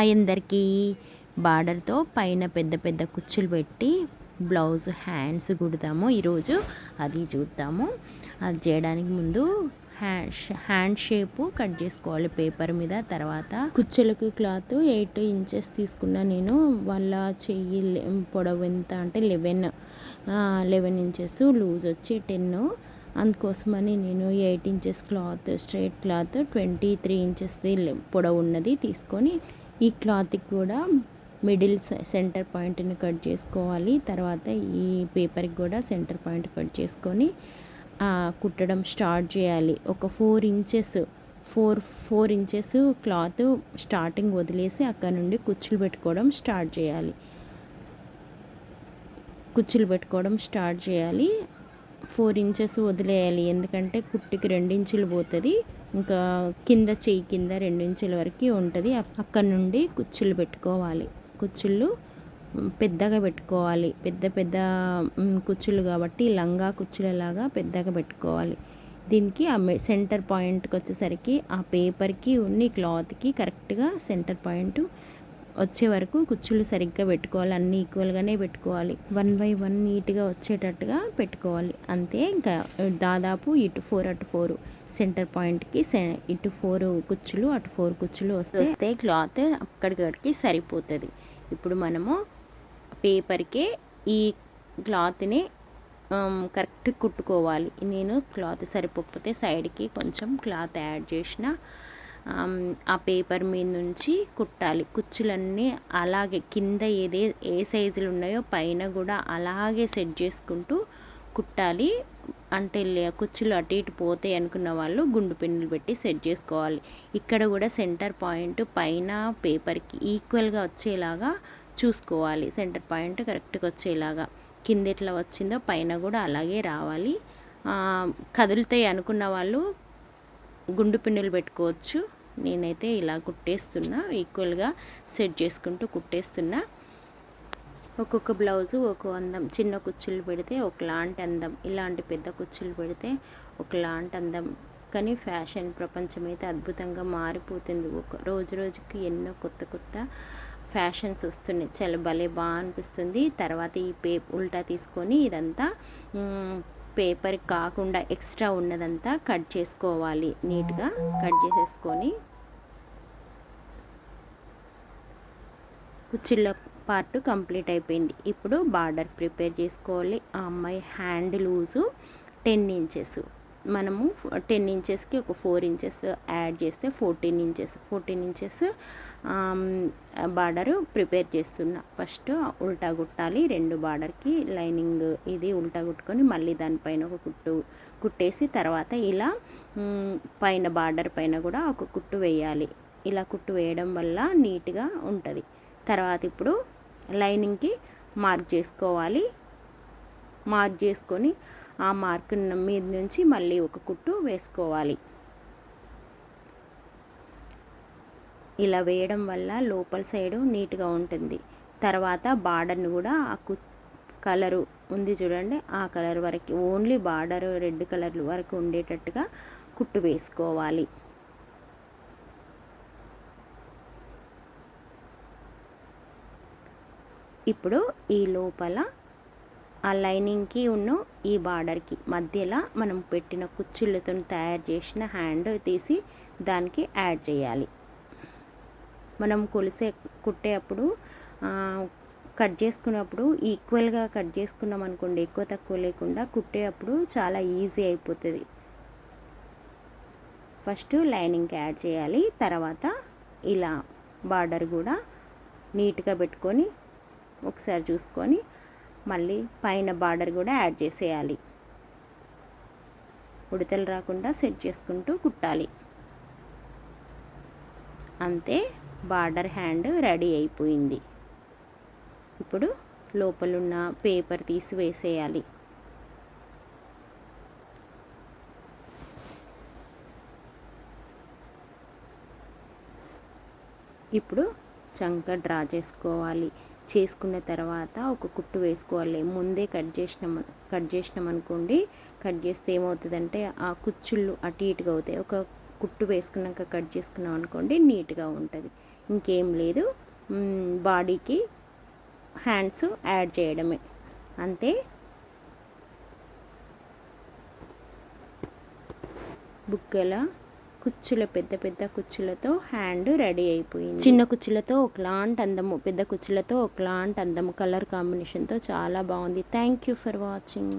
అందరికీ బార్డర్తో పైన పెద్ద పెద్ద కుచ్చులు పెట్టి బ్లౌజ్ హ్యాండ్స్ కుడతాము ఈరోజు అది చూద్దాము. అది చేయడానికి ముందు హ్యాండ్ హ్యాండ్ షేపు కట్ చేసుకోవాలి పేపర్ మీద. తర్వాత కుచ్చులకు క్లాత్ ఎయిట్ ఇంచెస్ తీసుకున్నా నేను. వాళ్ళ చెయ్యి పొడవు ఎంత అంటే లెవెన్ లెవెన్ ఇంచెస్ లూజ్ వచ్చి టెన్. అందుకోసమని నేను eight inches cloth straight cloth twenty three ఇంచెస్ది పొడవు ఉన్నది తీసుకొని ఈ క్లాత్కి కూడా మిడిల్ సెంటర్ పాయింట్ని కట్ చేసుకోవాలి. తర్వాత ఈ పేపర్కి కూడా సెంటర్ పాయింట్ కట్ చేసుకొని కుట్టడం స్టార్ట్ చేయాలి. ఒక four inches four four inches cloth starting వదిలేసి అక్కడ నుండి కుచ్చులు పెట్టుకోవడం స్టార్ట్ చేయాలి. కుచ్చులు పెట్టుకోవడం స్టార్ట్ చేయాలి. ఫోర్ ఇంచెస్ వదిలేయాలి. ఎందుకంటే కుట్టికి రెండించులు పోతుంది. ఇంకా కింద చెయ్యి కింద రెండించుల వరకు ఉంటుంది. అక్కడ నుండి కుచ్చులు పెట్టుకోవాలి. కుచ్చుళ్ళు పెద్దగా పెట్టుకోవాలి. పెద్ద పెద్ద కుచ్చులు కాబట్టి లంగా కుచ్చులలాగా పెద్దగా పెట్టుకోవాలి. దీనికి ఆ సెంటర్ పాయింట్కి వచ్చేసరికి ఆ పేపర్కి ఉన్ని క్లాత్కి కరెక్ట్గా సెంటర్ పాయింట్ వచ్చే వరకు కుచ్చులు సరిగ్గా పెట్టుకోవాలి. అన్నీ ఈక్వల్గానే పెట్టుకోవాలి. వన్ బై వన్ నీట్గా వచ్చేటట్టుగా పెట్టుకోవాలి. అంతే ఇంకా దాదాపు ఇటు ఫోర్ అటు ఫోర్ సెంటర్ పాయింట్కి ఇటు ఫోర్ కుచ్చులు అటు ఫోర్ కుచ్చులు వస్తే వస్తే క్లాత్ అక్కడికడికి సరిపోతుంది. ఇప్పుడు మనము పేపర్కే ఈ క్లాత్ని కరెక్ట్ కుట్టుకోవాలి. నేను క్లాత్ సరిపోకపోతే సైడ్కి కొంచెం క్లాత్ యాడ్ చేసిన ఆ పేపర్ మీద నుంచి కుట్టాలి. కుచ్చులన్నీ అలాగే కింద ఏదే ఏ సైజులు ఉన్నాయో పైన కూడా అలాగే సెట్ చేసుకుంటూ కుట్టాలి. అంటే కుచ్చులు అటు ఇటు పోతాయి అనుకున్న వాళ్ళు గుండు పిన్నులు పెట్టి సెట్ చేసుకోవాలి. ఇక్కడ కూడా సెంటర్ పాయింట్ పైన పేపర్కి ఈక్వల్గా వచ్చేలాగా చూసుకోవాలి. సెంటర్ పాయింట్ కరెక్ట్గా వచ్చేలాగా కింద ఎట్లా వచ్చిందో పైన కూడా అలాగే రావాలి. కదులుతాయి అనుకున్న వాళ్ళు గుండు పిన్నులు పెట్టుకోవచ్చు. నేనైతే ఇలా కుట్టేస్తున్నా ఈక్వల్గా సెట్ చేసుకుంటూ కుట్టేస్తున్నా. ఒక్కొక్క బ్లౌజు ఒక్కో అందం చిన్న కుచ్చులు పెడితే ఒకలాంటి అందం ఇలాంటి పెద్ద కుచ్చులు పెడితే ఒకలాంటి అందం. కానీ ఫ్యాషన్ ప్రపంచం అయితే అద్భుతంగా మారిపోతుంది. ఒక రోజు రోజుకి ఎన్నో కొత్త కొత్త ఫ్యాషన్స్ వస్తున్నాయి. చాలా భలే బాగా అనిపిస్తుంది. తర్వాత ఈ పే ఉల్టా తీసుకొని ఇదంతా పేపర్ కాకుండా ఎక్స్ట్రా ఉన్నదంతా కట్ చేసుకోవాలి నీట్గా. కట్ చేసేసుకొని కుచ్చిళ్ళ పార్ట్ కంప్లీట్ అయిపోయింది. ఇప్పుడు బార్డర్ ప్రిపేర్ చేసుకోవాలి. ఆ అమ్మాయి హ్యాండ్ లూజు టెన్ ఇంచెస్. మనము టెన్ ఇంచెస్కి ఒక ఫోర్ ఇంచెస్ యాడ్ చేస్తే fourteen inches. Fourteen inches border prepare చేస్తున్నా. ఫస్ట్ ఉల్టా కుట్టాలి. రెండు బార్డర్కి లైనింగ్ ఇది ఉల్టా కుట్టుకొని మళ్ళీ దానిపైన ఒక కుట్టు కుట్టేసి తర్వాత ఇలా పైన బార్డర్ పైన కూడా ఒక కుట్టు వేయాలి. ఇలా కుట్టు వేయడం వల్ల నీట్గా ఉంటుంది. తర్వాత ఇప్పుడు లైనింగ్కి మార్క్ చేసుకోవాలి. మార్క్ చేసుకొని ఆ మార్క్ మీద నుంచి మళ్ళీ ఒక కుట్టు వేసుకోవాలి. ఇలా వేయడం వల్ల లోపల సైడు నీట్గా ఉంటుంది. తర్వాత బార్డర్ని కూడా ఆ కు కలరు ఉంది చూడండి ఆ కలర్ వరకు ఓన్లీ బార్డర్ రెడ్ కలర్ వరకు ఉండేటట్టుగా కుట్టు వేసుకోవాలి. ఇప్పుడు ఈ లోపల ఆ లైనింగ్కి ఉన్న ఈ బార్డర్కి మధ్యలో మనం పెట్టిన కుచ్చుళ్ళతో తయారు చేసిన హ్యాండ్ తీసి దానికి యాడ్ చేయాలి. మనం కొలిసే కుట్టేటప్పుడు కట్ చేసుకున్నప్పుడు ఈక్వల్గా కట్ చేసుకున్నాం అనుకోండి ఎక్కువ తక్కువ లేకుండా కుట్టేటప్పుడు చాలా ఈజీ అయిపోతుంది. ఫస్ట్ లైనింగ్కి యాడ్ చేయాలి. తర్వాత ఇలా బార్డర్ కూడా నీట్గా పెట్టుకొని ఒకసారి చూసుకొని మళ్ళీ పైన బార్డర్ కూడా యాడ్ చేసేయాలి. ఉడతలు రాకుండా సెట్ చేసుకుంటూ కుట్టాలి. అంతే బార్డర్ హ్యాండ్ రెడీ అయిపోయింది. ఇప్పుడు లోపలున్న పేపర్ తీసి వేసేయాలి. ఇప్పుడు చంక డ్రా చేసుకోవాలి. చేసుకున్న తర్వాత ఒక కుట్టు వేసుకోవాలి. ముందే కట్ చేసినాం కట్ చేసినాం అనుకోండి కట్ చేస్తే ఏమవుతుందంటే ఆ కుచ్చుళ్ళు అటు ఇటుగా అవుతాయి. ఒక కుట్టు వేసుకున్నాక కట్ చేసుకున్నాం అనుకోండి నీట్గా ఉంటుంది. ఇంకేం లేదు. బాడీకి హ్యాండ్స్ యాడ్ చేయడమే. అంతే. బుగ్గల కుచ్చుల పెద్ద పెద్ద కుచ్చులతో హ్యాండ్ రెడీ అయిపోయింది. చిన్న కుచ్చులతో ఒకలాంటి అందము పెద్ద కుచ్చులతో ఒకలాంటి అందము కలర్ కాంబినేషన్తో చాలా బాగుంది. Thank you for watching.